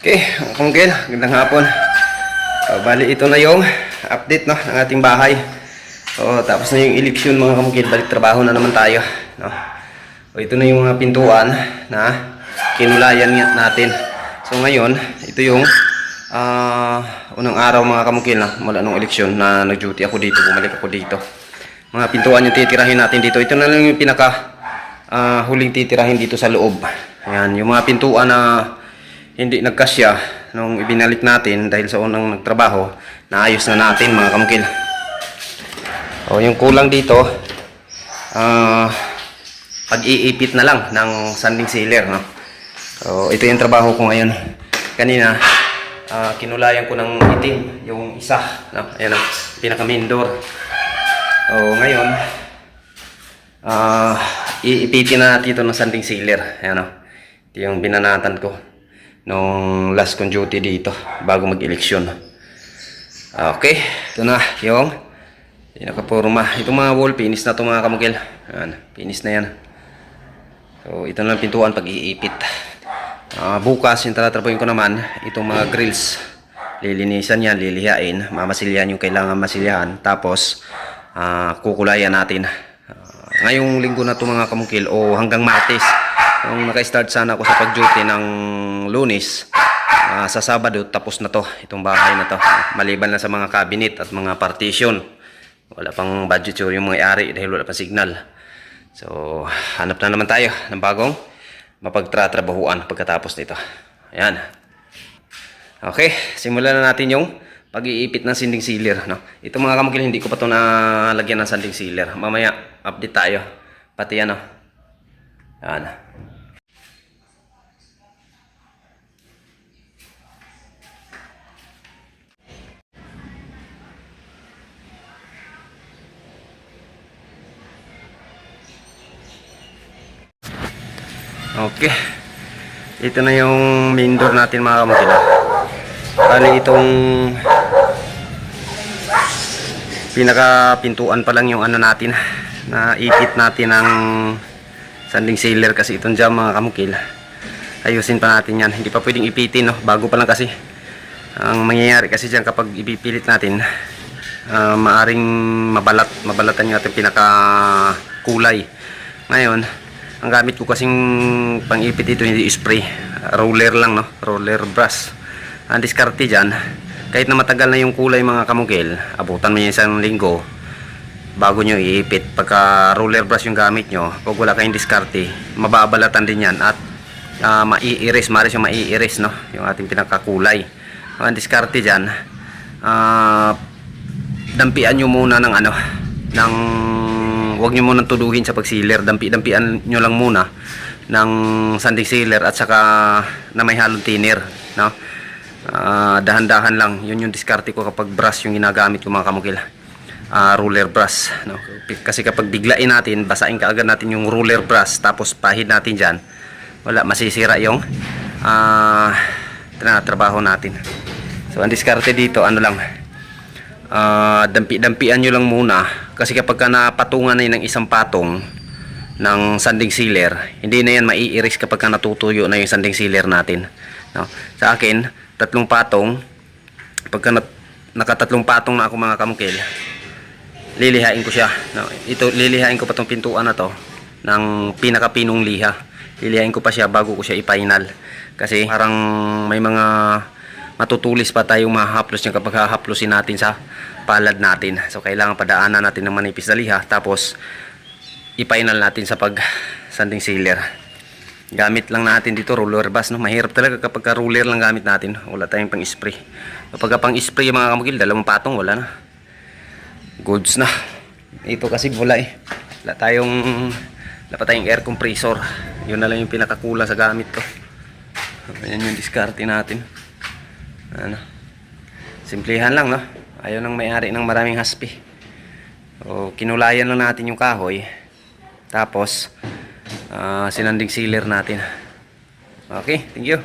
Okay, mga kamukil, gandang hapon. So, bali ito na yung update no, ng ating bahay. So, tapos na yung eleksyon mga kamukil, balik trabaho na naman tayo. No? So, ito na yung mga pintuan na kinulayan natin. So ngayon, ito yung ah, unang araw mga kamukil na mula nung eleksyon na nag-duty ako dito, bumalik ako dito. Mga pintuan yung titirahin natin dito. Ito na lang yung pinaka ah, huling titirahin dito sa loob. Ayan, yung mga pintuan na hindi nagkasya nung ibinalik natin dahil sa unang nagtrabaho, naayos na natin mga kamukil. O yung kulang dito, ah, pag-iipit na lang ng sanding sealer, no? So, ito yung trabaho ko ngayon. Kanina, ah, kinulayan ko ng itim yung isa, no? Ayan ang pinaka main door. So, ngayon, ah, iipitin na natin ito ng sanding sealer. Ayan, no? Ito yung binanatan ko nung last kong duty dito bago mag-eleksyon. Okay, ito na yung pinaka-forma. Itong mga wall, finish na ito mga kamukil. Ayan, finish na yan. So, ito na lang pintuan pag iipit. Ah, bukas, yung tatrapuin ko naman, itong mga grills. Lilinisan yan, lilihain, mamasilyahan yung kailangan masilyahan. Tapos, ah, kukulayan natin. Ah, ngayong linggo na ito mga kamukil o hanggang Martes. Nung naka-start sana ako sa pag-duty ng lunes, ah, sa Sabado tapos na to, itong bahay na to. Maliban na sa mga cabinet at mga partition. Wala pang budget yung mga ari dahil wala pang signal. So, hanap na naman tayo ng bagong mapagtratrabahuan pagkatapos nito. Ayan. Okay, simulan na natin yung pag-iipit ng sanding sealer. No? Ito mga kamukil, hindi ko pa ito nalagyan ng sanding sealer. Mamaya, update tayo. Pati ano. Ayan. Okay. Ito na yung main door natin mga kamukila. Bali itong pinaka pintuan pa lang yung ano natin na ipit natin ng sanding sailor kasi itong jam mga kamukil. Ayusin pa natin yan. Hindi pa pwedeng ipitin no. Bago pa lang kasi. Ang mangyayari kasi dyan kapag ipipilit natin ah, maaring mabalat mabalatan yung ating pinaka kulay. Ngayon, ang gamit ko kasing pang-ipit ito hindi spray. Roller lang, no? Roller brush. Ang diskarte dyan, kahit na matagal na yung kulay mga kamukil, abutan mo yung isang linggo, bago nyo iipit. Pagka roller brush yung gamit nyo, pag wala kayong diskarte, mababalatan din yan at uh, maiiris, maris yung maiiris, no? Yung ating pinakakulay. Ang diskarte dyan, ah, dampian nyo muna ng ano, ng huwag nyo munang tuduhin sa pagsealer dampi-dampian nyo lang muna ng sanding sealer at saka na may halong thinner no? Ah, dahan-dahan lang. Yun yung diskarte ko kapag brush yung ginagamit ko mga kamukil. Ah, ruler brush no? kasi kapag biglain natin basain kaagad natin yung ruler brush tapos pahid natin dyan wala masisira yung ah, trabaho natin. So ang diskarte dito ano lang Ah, dampi-dampian nyo lang muna kasi kapag ka napatungan na ng isang patong ng sanding sealer hindi na yan maiiris kapag ka natutuyo na yung sanding sealer natin no? sa akin tatlong patong pagka nat nakatatlong patong na ako mga kamukil lilihain ko siya no? ito lilihain ko pa tong pintuan na to ng pinakapinong liha lilihain ko pa siya bago ko siya i-final kasi parang may mga matutulis pa tayong mahaplos niya kapag hahaplosin natin sa palad natin. So kailangan padaanan natin ng manipis na liha tapos i-final natin sa pag sanding sealer. Gamit lang natin dito roller bus no. Mahirap talaga kapag ka roller lang gamit natin. Wala tayong pang spray. Kapag pang spray mga kamukil, dalawang patong wala na. Goods na. Ito kasi wala eh. Wala tayong wala tayong air compressor. Yun na lang yung pinakakula sa gamit ko. Ayan yung diskarte natin ano simplihan lang no ayaw nang may-ari ng maraming haspi. O kinulayan lang natin yung kahoy. Tapos ah, sinanding sealer natin. Okay thank you